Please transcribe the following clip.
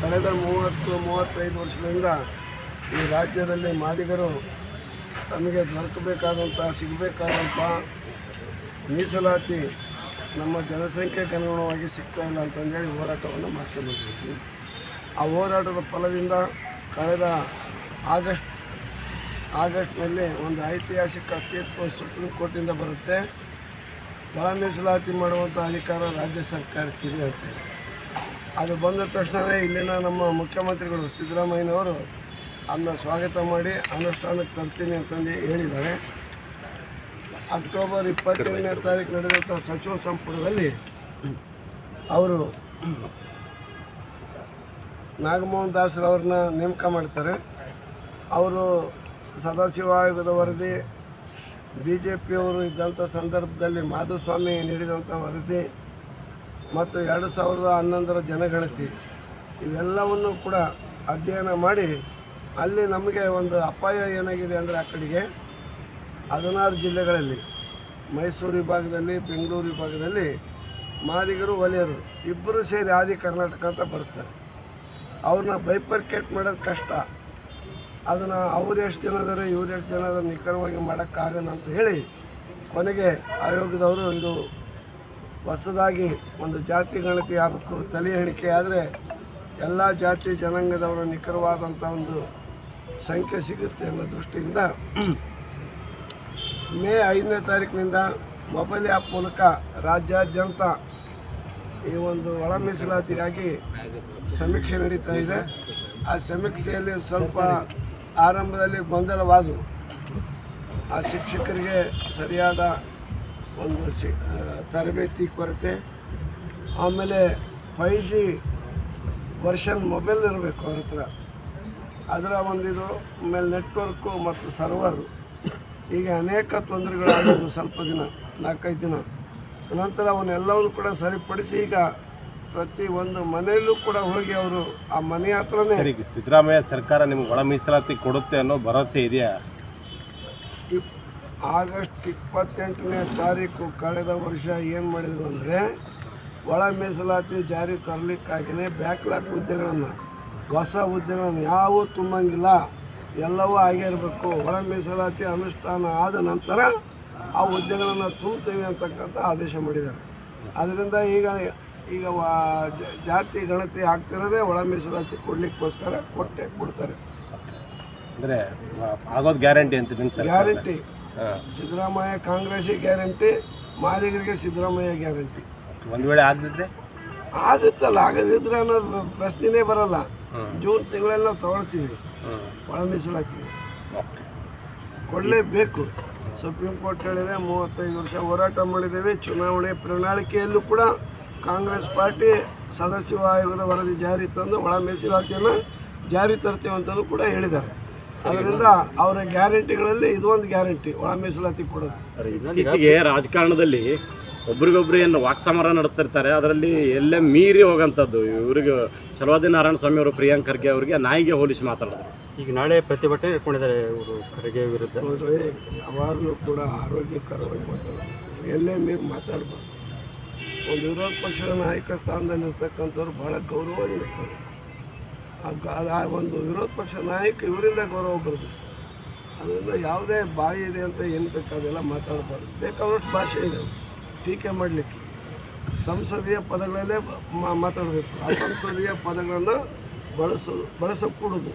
ಕಳೆದ ಮೂವತ್ತು, ಮೂವತ್ತೈದು ವರ್ಷಗಳಿಂದ ಈ ರಾಜ್ಯದಲ್ಲಿ ಮಾದಿಗರು ತಮಗೆ ದೊರಕಬೇಕಾದಂಥ ಸಿಗಬೇಕಾದಂಥ ಮೀಸಲಾತಿ ನಮ್ಮ ಜನಸಂಖ್ಯೆಗೆ ಅನುಗುಣವಾಗಿ ಸಿಗ್ತಾ ಇಲ್ಲ ಅಂತಂದೇಳಿ ಹೋರಾಟವನ್ನು ಮಾಡ್ಕೊಂಡಿದ್ದೀವಿ ಆ ಹೋರಾಟದ ಫಲದಿಂದ ಕಳೆದ ಆಗಸ್ಟ್, ಆಗಸ್ಟ್ನಲ್ಲಿ ಒಂದು ಐತಿಹಾಸಿಕ ತೀರ್ಪು ಸುಪ್ರೀಂ ಕೋರ್ಟಿಂದ ಬರುತ್ತೆ. ಒಳ ಮೀಸಲಾತಿ ಮಾಡುವಂಥ ಅಧಿಕಾರ ರಾಜ್ಯ ಸರ್ಕಾರಕ್ಕಿದೆ ಅಂತೇಳಿ. ಅದು ಬಂದ ತಕ್ಷಣವೇ ಇಲ್ಲಿನ ನಮ್ಮ ಮುಖ್ಯಮಂತ್ರಿಗಳು ಸಿದ್ದರಾಮಯ್ಯನವರು ಅದನ್ನ ಸ್ವಾಗತ ಮಾಡಿ ಅನುಷ್ಠಾನಕ್ಕೆ ತರ್ತೀನಿ ಅಂತಂದು ಹೇಳಿದ್ದಾರೆ. ಅಕ್ಟೋಬರ್ ಇಪ್ಪತ್ತೇಳನೇ ತಾರೀಕು ನಡೆದಂಥ ಸಚಿವ ಸಂಪುಟದಲ್ಲಿ ಅವರು ನಾಗಮೋಹನ್ ದಾಸ್ರವ್ರನ್ನ ನೇಮಕ ಮಾಡ್ತಾರೆ. ಅವರು ಸದಾಶಿವ ಆಯೋಗದ ವರದಿ ಬಿ ಜೆ ಪಿಯವರು ಇದ್ದಂಥ ಸಂದರ್ಭದಲ್ಲಿ ಮಾಧುಸ್ವಾಮಿ ನೀಡಿದಂಥ ವರದಿ ಮತ್ತು ಎರಡು ಸಾವಿರದ ಹನ್ನೊಂದರ ಜನಗಣತಿ, ಇವೆಲ್ಲವನ್ನು ಕೂಡ ಅಧ್ಯಯನ ಮಾಡಿ ಅಲ್ಲಿ ನಮಗೆ ಒಂದು ಅಪಾಯ ಏನಾಗಿದೆ ಅಂದರೆ ಆ ಕಡೆಗೆ ಹದಿನಾರು ಜಿಲ್ಲೆಗಳಲ್ಲಿ, ಮೈಸೂರು ವಿಭಾಗದಲ್ಲಿ, ಬೆಂಗಳೂರು ವಿಭಾಗದಲ್ಲಿ ಮಾದಿಗರು ಒಲೆಯರು ಇಬ್ಬರು ಸೇರಿ ಆದಿ ಕರ್ನಾಟಕ ಅಂತ ಬರೆಸ್ತಾರೆ. ಅವ್ರನ್ನ ಬೈಪರ್ಕೇಟ್ ಮಾಡೋದು ಕಷ್ಟ. ಅದನ್ನು ಅವ್ರು ಎಷ್ಟು ಜನ ಇದ್ದಾರೆ ಇವ್ರು ಎಷ್ಟು ಜನ ಇದ್ದಾರೆ ನಿಖರವಾಗಿ ಮಾಡೋಕ್ಕಾಗಲ್ಲ ಅಂತ ಹೇಳಿ ಕೊನೆಗೆ ಆಯೋಗದವರು ಇದು ಹೊಸದಾಗಿ ಒಂದು ಜಾತಿ ಗಣತಿ ಆಗಬೇಕು, ತಲೆ ಆದರೆ ಎಲ್ಲ ಜಾತಿ ಜನಾಂಗದವರು ನಿಖರವಾದಂಥ ಒಂದು ಸಂಖ್ಯೆ ಸಿಗುತ್ತೆ ಅನ್ನೋ ದೃಷ್ಟಿಯಿಂದ ಮೇ ಐದನೇ ತಾರೀಕಿನಿಂದ ಮೊಬೈಲ್ ಆ್ಯಪ್ ಮೂಲಕ ರಾಜ್ಯಾದ್ಯಂತ ಈ ಒಂದು ಒಳ ಮೀಸಲಾತಿಗಾಗಿ ಸಮೀಕ್ಷೆ ನಡೀತಾ ಇದೆ. ಆ ಸಮೀಕ್ಷೆಯಲ್ಲಿ ಸ್ವಲ್ಪ ಆರಂಭದಲ್ಲಿ ಗೊಂದಲವಾದವು ಆ ಶಿಕ್ಷಕರಿಗೆ ಸರಿಯಾದ ಒಂದು ಸಿ ತರಬೇತಿ ಕೊರತೆ. ಆಮೇಲೆ ಫೈ ಜಿ ವರ್ಷನ್ ಮೊಬೈಲ್ ಇರಬೇಕು ಅವ್ರ ಹತ್ರ. ಅದರ ಒಂದಿದು ಆಮೇಲೆ ನೆಟ್ವರ್ಕು ಮತ್ತು ಸರ್ವರು ಈಗ ಅನೇಕ ತೊಂದರೆಗಳಾಗಿದ್ವು ಸ್ವಲ್ಪ ದಿನ ನಾಲ್ಕೈದು ದಿನ. ನಂತರ ಅವನ್ನೆಲ್ಲವನ್ನು ಕೂಡ ಸರಿಪಡಿಸಿ ಈಗ ಪ್ರತಿ ಒಂದು ಮನೆಯಲ್ಲೂ ಕೂಡ ಹೋಗಿ ಅವರು ಆ ಮನೆ ಹತ್ರನೇ ಸಿದ್ದರಾಮಯ್ಯ ಸರ್ಕಾರ ನಿಮ್ಗೆ ಒಳ ಮೀಸಲಾತಿ ಕೊಡುತ್ತೆ ಅನ್ನೋ ಭರವಸೆ ಇದೆಯಾ? ಆಗಸ್ಟ್ ಇಪ್ಪತ್ತೆಂಟನೇ ತಾರೀಕು ಕಳೆದ ವರ್ಷ ಏನು ಮಾಡಿದ್ರು ಅಂದರೆ ಒಳ ಮೀಸಲಾತಿ ಜಾರಿ ತರಲಿಕ್ಕಾಗಿಯೇ ಬ್ಯಾಕ್ಲಾಗ್ ಹುದ್ದೆಗಳನ್ನು ಹೊಸ ಹುದ್ದೆಗಳನ್ನು ಯಾವೂ ತುಂಬಂಗಿಲ್ಲ ಎಲ್ಲವೂ ಆಗಿರಬೇಕು ಒಳ ಮೀಸಲಾತಿ ಅನುಷ್ಠಾನ ಆದ ನಂತರ ಆ ಹುದ್ದೆಗಳನ್ನು ತುಂಬ್ತೇವೆ ಅಂತಕ್ಕಂಥ ಆದೇಶ ಮಾಡಿದ್ದಾರೆ. ಅದರಿಂದ ಈಗ ಈಗ ಜಾತಿ ಗಣತಿ ಆಗ್ತಿರೋದೇ ಒಳ ಮೀಸಲಾತಿ ಕೊಡಲಿಕ್ಕೋಸ್ಕರ ಕೊಟ್ಟೆ ಕೊಡ್ತಾರೆ. ಅಂದರೆ ಆಗೋದು ಗ್ಯಾರಂಟಿ ಅಂತ ಗ್ಯಾರಂಟಿ ಸಿದ್ದರಾಮಯ್ಯ ಕಾಂಗ್ರೆಸ್ಗೆ ಗ್ಯಾರಂಟಿ ಮಾದಿಗರಿಗೆ ಸಿದ್ದರಾಮಯ್ಯ ಗ್ಯಾರಂಟಿ. ಒಂದು ವೇಳೆ ಆಗದಿದ್ರೆ? ಆಗುತ್ತಲ್ಲ ಆಗದಿದ್ರೆ ಅನ್ನೋದು ಪ್ರಶ್ನೆನೇ ಬರಲ್ಲ. ಜೂನ್ ತಿಂಗಳಲ್ಲಿ ನಾವು ತಗೊಳ್ತೀವಿ. ಒಳ ಮೀಸಲಾಗ್ತೀವಿ ಕೊಡಲೇಬೇಕು. ಸುಪ್ರೀಂ ಕೋರ್ಟ್ ಹೇಳಿದೆ ಮೂವತ್ತೈದು ವರ್ಷ ಹೋರಾಟ ಮಾಡಿದ್ದೇವೆ. ಚುನಾವಣೆ ಪ್ರಣಾಳಿಕೆಯಲ್ಲೂ ಕೂಡ ಕಾಂಗ್ರೆಸ್ ಪಾರ್ಟಿ ಸದಸ್ಯ ಆಯೋಗದ ವರದಿ ಜಾರಿ ತಂದು ಒಳ ಮೀಸಲಾತಿಯನ್ನು ಜಾರಿ ತರ್ತೀವಿ ಅಂತಲೂ ಕೂಡ ಹೇಳಿದ್ದಾರೆ. ಅದರಿಂದ ಅವರ ಗ್ಯಾರಂಟಿಗಳಲ್ಲಿ ಇದು ಒಂದು ಗ್ಯಾರಂಟಿ ಒಳ ಮೀಸಲಾತಿ ಕೊಡೋದು. ಇತ್ತೀಚೆಗೆ ರಾಜಕಾರಣದಲ್ಲಿ ಒಬ್ರಿಗೊಬ್ರು ಏನು ವಾಕ್ಸಮರ ನಡೆಸ್ತಿರ್ತಾರೆ ಅದರಲ್ಲಿ ಎಲ್ಲೇ ಮೀರಿ ಹೋಗಂಥದ್ದು. ಇವ್ರಿಗೆ ಚಲವಾದಿ ನಾರಾಯಣ ಸ್ವಾಮಿ ಅವರು ಪ್ರಿಯಾಂಕ್ ಖರ್ಗೆ ಅವರಿಗೆ ನಾಯಿಗೆ ಹೋಲಿಸಿ ಮಾತಾಡಿದ್ರು ಈಗ ನಾಳೆ ಪ್ರತಿಭಟನೆ ಇಟ್ಕೊಂಡಿದ್ದಾರೆ ಇವರು ಖರ್ಗೆ ವಿರುದ್ಧ. ಯಾವಾಗಲೂ ಕೂಡ ಆರೋಗ್ಯಕರವಾಗಿ ಮಾತಾಡೋದು ಎಲ್ಲೇ ಮೀರಿ ಮಾತಾಡಬಾರ್ದು ಒಂದು ವಿರೋಧ ಪಕ್ಷದ ನಾಯಕ ಸ್ಥಾನದಲ್ಲಿರ್ತಕ್ಕಂಥವ್ರು ಇರ್ತಕ್ಕಂಥವ್ರು ಭಾಳ ಗೌರವವಾಗಿರ್ತಾರೆ. ಆ ಒಂದು ವಿರೋಧ ಪಕ್ಷ ನಾಯಕ ಇವರಿಂದ ಗೌರವ ಬರಬೇಕು ಅದರಿಂದ ಯಾವುದೇ ಬಾಯಿ ಇದೆ ಅಂತ ಏನು ಬೇಕಾದೆಲ್ಲ ಮಾತಾಡಬಾರ್ದು. ಬೇಕಾದಷ್ಟು ಭಾಷೆ ಇದೆ ಟೀಕೆ ಮಾಡಲಿಕ್ಕೆ. ಸಂಸದೀಯ ಪದಗಳಲ್ಲೇ ಮಾತಾಡಬೇಕು. ಅಸಂಸದೀಯ ಪದಗಳನ್ನು ಬಳಸೋದು ಬಳಸக்கூಡುದು